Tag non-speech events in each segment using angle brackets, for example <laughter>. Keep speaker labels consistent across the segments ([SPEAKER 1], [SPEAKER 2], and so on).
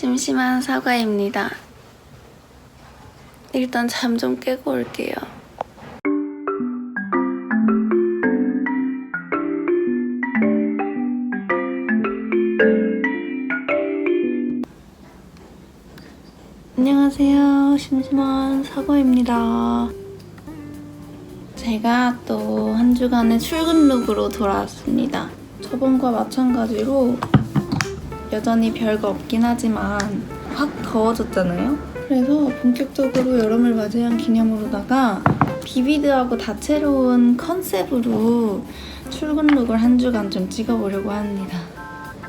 [SPEAKER 1] 심심한 사과입니다. 일단 잠 좀 깨고 올게요. 안녕하세요. 심심한 사과입니다. 제가 또 한 주간의 출근 룩으로 돌아왔습니다. 저번과 마찬가지로 여전히 별거 없긴 하지만 확 더워졌잖아요. 그래서 본격적으로 여름을 맞이한 기념으로다가 비비드하고 다채로운 컨셉으로 출근 룩을 한 주간 좀 찍어보려고 합니다.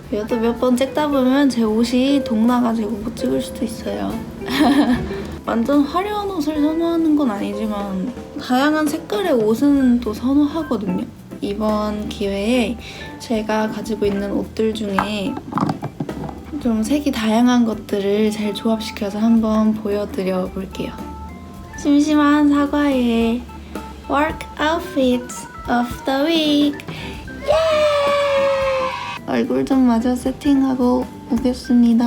[SPEAKER 1] 그래도 몇 번 찍다 보면 제 옷이 동나가지고 못 찍을 수도 있어요. <laughs> 완전 화려한 옷을 선호하는 건 아니지만 다양한 색깔의 옷은 또 선호하거든요. 이번 기회에 제가 가지고 있는 옷들 중에 좀 색이 다양한 것들을 잘 조합시켜서 한번 보여드려 볼게요. 심심한 사과의 Work Outfits of the Week! 예! 얼굴 좀 마저 세팅하고 오겠습니다.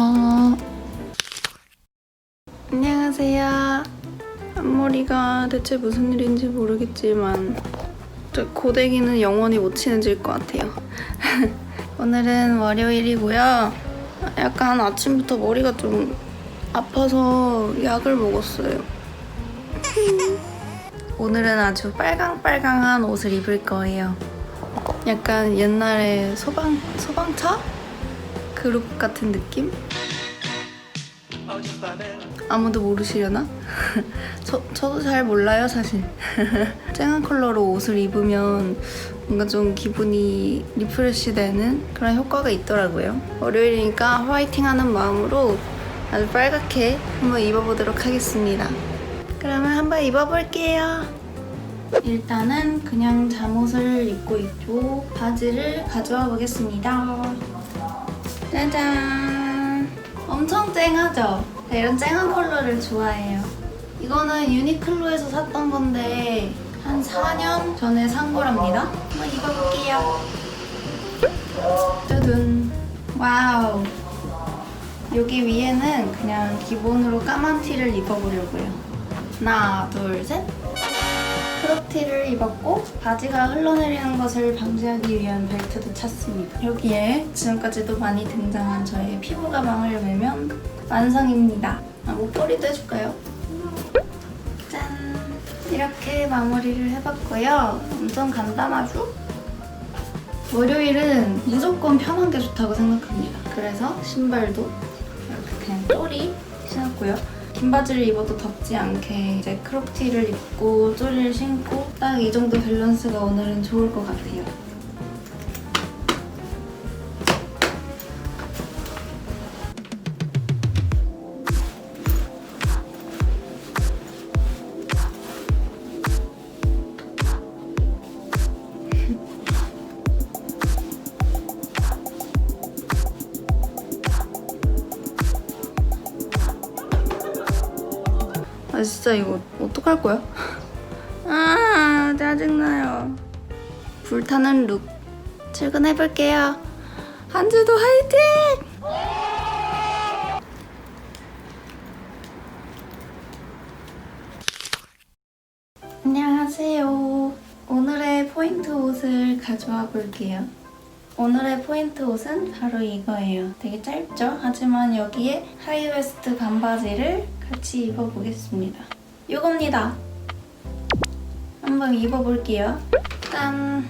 [SPEAKER 1] 안녕하세요. 앞머리가 대체 무슨 일인지 모르겠지만 저 고데기는 영원히 못 친해질 것 같아요. <laughs> 오늘은 월요일이고요. 약간 아침부터 머리가 좀 아파서 약을 먹었어요. 오늘은 아주 빨강빨강한 옷을 입을 거예요. 약간 옛날에 소방 소방차 그룹 같은 느낌? 아무도 모르시려나? <laughs> 저, 저도 잘 몰라요, 사실. <laughs> 쨍한 컬러로 옷을 입으면 뭔가 좀 기분이 리프레시 되는 그런 효과가 있더라고요. 월요일이니까 화이팅 하는 마음으로 아주 빨갛게 한번 입어보도록 하겠습니다. 그러면 한번 입어볼게요. 일단은 그냥 잠옷을 입고 있고 바지를 가져와 보겠습니다. 짜잔! 엄청 쨍하죠? 네, 이런 쨍한 컬러를 좋아해요. 이거는 유니클로에서 샀던 건데 한 4년 전에 산 거랍니다. 한번 입어볼게요. 뚜둔. 와우. 여기 위에는 그냥 기본으로 까만 티를 입어보려고요. 하나, 둘, 셋. 크롭티를 입었고 바지가 흘러내리는 것을 방지하기 위한 벨트도 찼습니다. 여기에 지금까지도 많이 등장한 저의 피부 가방을 매면 완성입니다. 아, 목걸이도 해줄까요? 짠! 이렇게 마무리를 해봤고요. 엄청 간단하죠? 월요일은 무조건 편한 게 좋다고 생각합니다. 그래서 신발도 이렇게 그냥 쪼리 신었고요. 긴 바지를 입어도 덥지 않게 이제 크롭티를 입고 쪼리를 신고 딱 이 정도 밸런스가 오늘은 좋을 것 같아요. 진짜 이거 어떡할 거야? 아 짜증나요. 불타는 룩 출근해볼게요. 한 주도 화이팅! 안녕하세요. 오늘의 포인트 옷을 가져와 볼게요. 오늘의 포인트 옷은 바로 이거예요. 되게 짧죠? 하지만 여기에 하이웨스트 반바지를 같이 입어보겠습니다. 이겁니다. 한번 입어볼게요. 짠!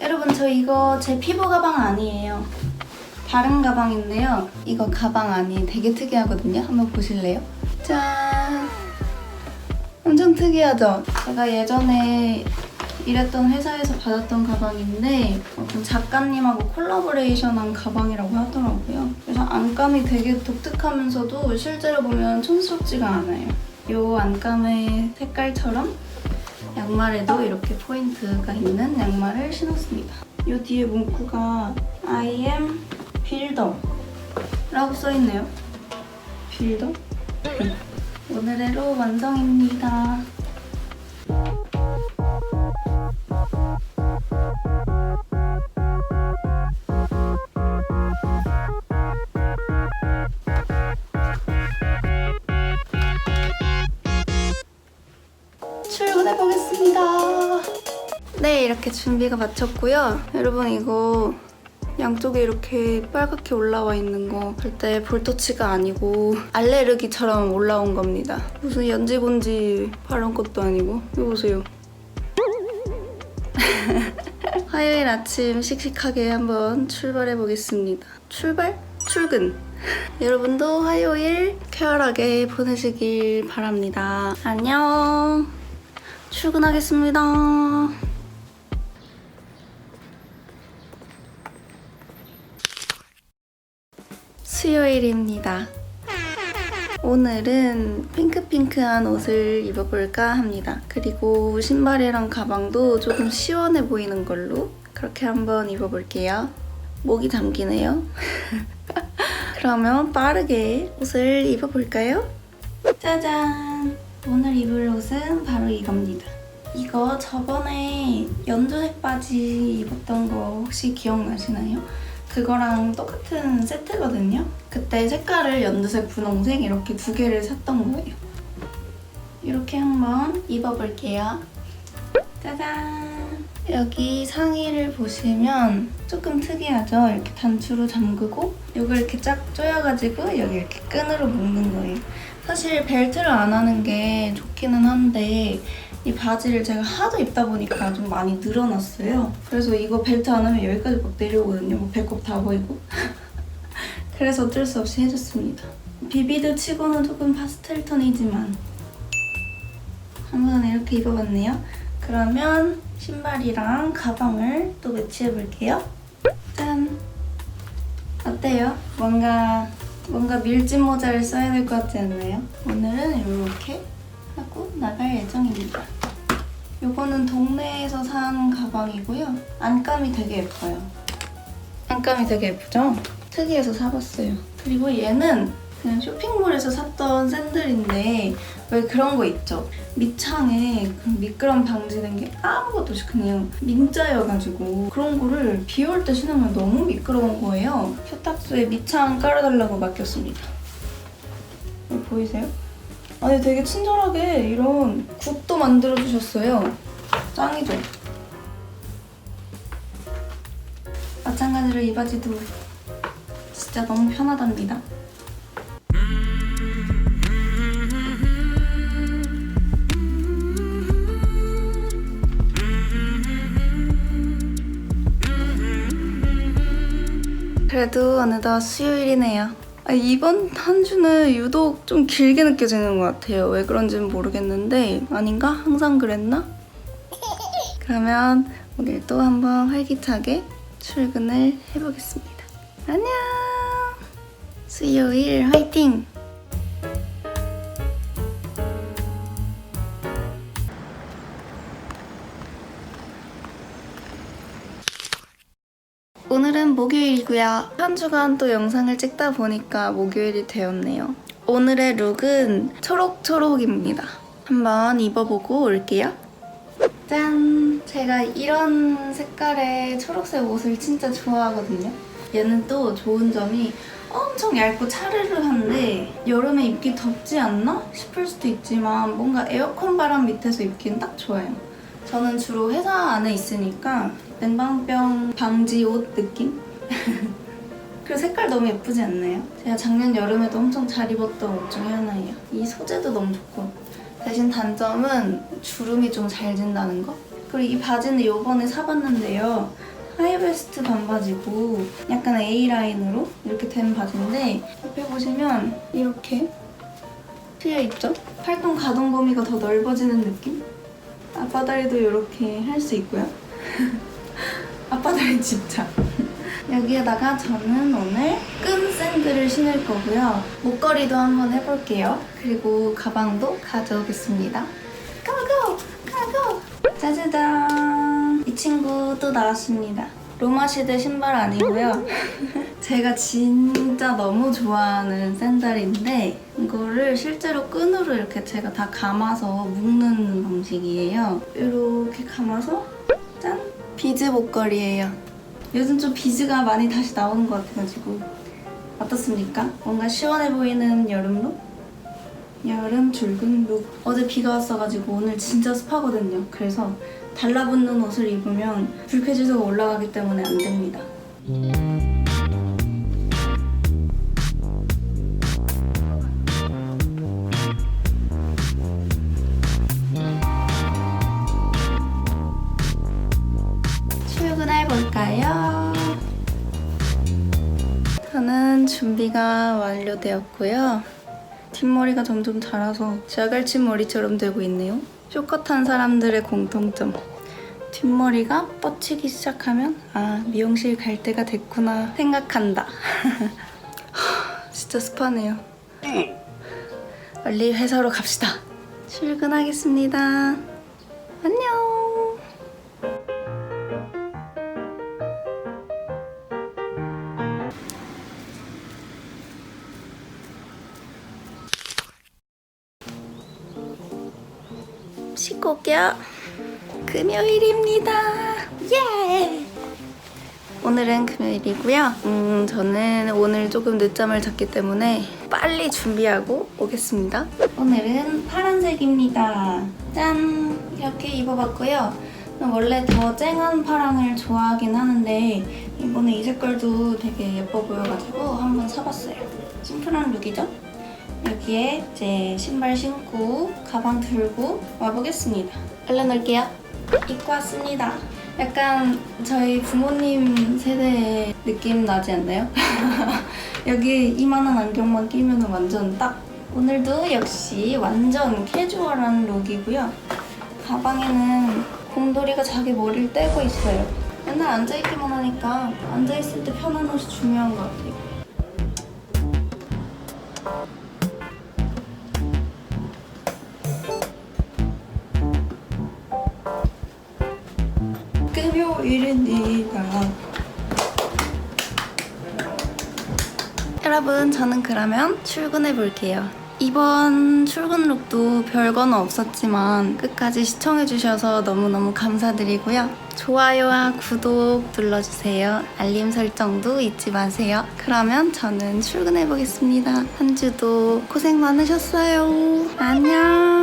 [SPEAKER 1] 여러분 저 이거 제 피부 가방 아니에요. 다른 가방인데요. 이거 가방 안이 되게 특이하거든요. 한번 보실래요? 짠! 엄청 특이하죠? 제가 예전에 일했던 회사에서 받았던 가방인데 작가님하고 콜라보레이션한 가방이라고 하더라고요. 그래서 안감이 되게 독특하면서도 실제로 보면 촌스럽지가 않아요. 이 안감의 색깔처럼 양말에도 이렇게 포인트가 있는 양말을 신었습니다. 이 뒤에 문구가 I am builder 라고 써있네요. 빌더? 오늘의 로 완성입니다. 출근해 보겠습니다. 네, 이렇게 준비가 마쳤고요. 여러분 이거 양쪽에 이렇게 빨갛게 올라와 있는 거 절대 볼터치가 아니고 알레르기처럼 올라온 겁니다. 무슨 연지본지 바른 것도 아니고 이거 보세요. <laughs> 화요일 아침 씩씩하게 한번 출발해 보겠습니다. 출발? 출근. <laughs> 여러분도 화요일 쾌활하게 보내시길 바랍니다. 안녕. 출근하겠습니다. 수요일입니다. 오늘은 핑크핑크한 옷을 입어볼까 합니다. 그리고 신발이랑 가방도 조금 시원해 보이는 걸로 그렇게 한번 입어볼게요. 목이 잠기네요. <laughs> 그러면 빠르게 옷을 입어볼까요? 짜잔! 오늘 입을 옷은 바로 이겁니다. 이거 저번에 연두색 바지 입었던 거 혹시 기억나시나요? 그거랑 똑같은 세트거든요. 그때 색깔을 연두색, 분홍색 이렇게 두 개를 샀던 거예요. 이렇게 한번 입어볼게요. 짜잔! 여기 상의를 보시면 조금 특이하죠? 이렇게 단추로 잠그고 이걸 이렇게 쫙 조여가지고 여기 이렇게 끈으로 묶는 거예요. 사실 벨트를 안 하는 게 좋기는 한데 이 바지를 제가 하도 입다 보니까 좀 많이 늘어났어요. 그래서 이거 벨트 안 하면 여기까지 막 내려오거든요. 뭐 배꼽 다 보이고. <laughs> 그래서 어쩔 수 없이 해줬습니다. 비비드 치고는 조금 파스텔 톤이지만 한번 이렇게 입어봤네요. 그러면 신발이랑 가방을 또 매치해 볼게요. 짠! 어때요? 뭔가 뭔가 밀짚 모자를 써야 될 것 같지 않나요? 오늘은 이렇게 하고 나갈 예정입니다. 요거는 동네에서 산 가방이고요. 안감이 되게 예뻐요. 안감이 되게 예쁘죠? 특이해서 사봤어요. 그리고 얘는 그냥 쇼핑몰에서 샀던 샌들인데 왜 그런 거 있죠? 밑창에 그 미끄럼 방지된 게 아무것도 없이 그냥 민자여가지고 그런 거를 비 올 때 신으면 너무 미끄러운 거예요. 세탁소에 밑창 깔아달라고 맡겼습니다. 이거 보이세요? 아니 되게 친절하게 이런 굿도 만들어주셨어요. 짱이죠? 마찬가지로 이 바지도 진짜 너무 편하답니다. 그래도 어느덧 수요일이네요. 아, 이번 한 주는 유독 좀 길게 느껴지는 것 같아요. 왜 그런지는 모르겠는데 아닌가? 항상 그랬나? 그러면 오늘도 한번 활기차게 출근을 해보겠습니다. 안녕! 수요일 화이팅! 오늘은 목요일이고요. 한 주간 또 영상을 찍다 보니까 목요일이 되었네요. 오늘의 룩은 초록초록입니다. 한번 입어보고 올게요. 짠! 제가 이런 색깔의 초록색 옷을 진짜 좋아하거든요. 얘는 또 좋은 점이 엄청 얇고 차르르한데 여름에 입기 덥지 않나 싶을 수도 있지만 뭔가 에어컨 바람 밑에서 입기는 딱 좋아요. 저는 주로 회사 안에 있으니까 냉방병 방지 옷 느낌? <laughs> 그리고 색깔 너무 예쁘지 않나요? 제가 작년 여름에도 엄청 잘 입었던 옷 중에 하나예요. 이 소재도 너무 좋고 대신 단점은 주름이 좀 잘 진다는 거? 그리고 이 바지는 요번에 사봤는데요. 하이베스트 반바지고 약간 A라인으로 이렇게 된 바지인데 옆에 보시면 이렇게 트여 있죠? 팔뚝 가동 범위가 더 넓어지는 느낌? 앞바다리도 이렇게 할 수 있고요. <laughs> 앞바다리 집착. <laughs> 여기에다가 저는 오늘 끈 샌들을 신을 거고요. 목걸이도 한번 해볼게요. 그리고 가방도 가져오겠습니다. 고고! 고고! 짜자잔! 이 친구 또 나왔습니다. 로마 시대 신발 아니고요. <laughs> 제가 진짜 너무 좋아하는 샌들인데 이거를 실제로 끈으로 이렇게 제가 다 감아서 묶는 방식이에요. 이렇게 감아서 짠! 비즈 목걸이에요. 요즘 좀 비즈가 많이 다시 나오는 것 같아가지고 어떻습니까? 뭔가 시원해 보이는 여름룩? 여름 붉은 룩. 어제 비가 왔어가지고 오늘 진짜 습하거든요. 그래서 달라붙는 옷을 입으면 불쾌지수가 올라가기 때문에 안 됩니다. 볼까요? 저는 준비가 완료되었고요. 뒷머리가 점점 자라서 자갈치 머리처럼 되고 있네요. 쇼컷한 사람들의 공통점. 뒷머리가 뻗치기 시작하면 아 미용실 갈 때가 됐구나 생각한다. <laughs> 하, 진짜 습하네요. 빨리 회사로 갑시다. 출근하겠습니다. 안녕. 올게요. 금요일입니다. 예! 오늘은 금요일이고요. 음, 저는 오늘 조금 늦잠을 잤기 때문에 빨리 준비하고 오겠습니다. 오늘은 파란색입니다. 짠! 이렇게 입어봤고요. 원래 더 쨍한 파랑을 좋아하긴 하는데 이번에 이 색깔도 되게 예뻐 보여가지고 한번 사봤어요. 심플한 룩이죠? 여기에 이제 신발 신고 가방 들고 와보겠습니다. 얼른 올게요. 입고 왔습니다. 약간 저희 부모님 세대의 느낌 나지 않나요? <laughs> 여기 이만한 안경만 끼면 완전 딱 오늘도 역시 완전 캐주얼한 룩이고요. 가방에는 곰돌이가 자기 머리를 떼고 있어요. 맨날 앉아있기만 하니까 앉아있을 때 편한 옷이 중요한 것 같아요. 여러분, 저는 그러면 출근해 볼게요. 이번 출근 룩도 별건 없었지만 끝까지 시청해주셔서 너무너무 감사드리고요. 좋아요와 구독 눌러주세요. 알림 설정도 잊지 마세요. 그러면 저는 출근해 보겠습니다. 한 주도 고생 많으셨어요. 안녕.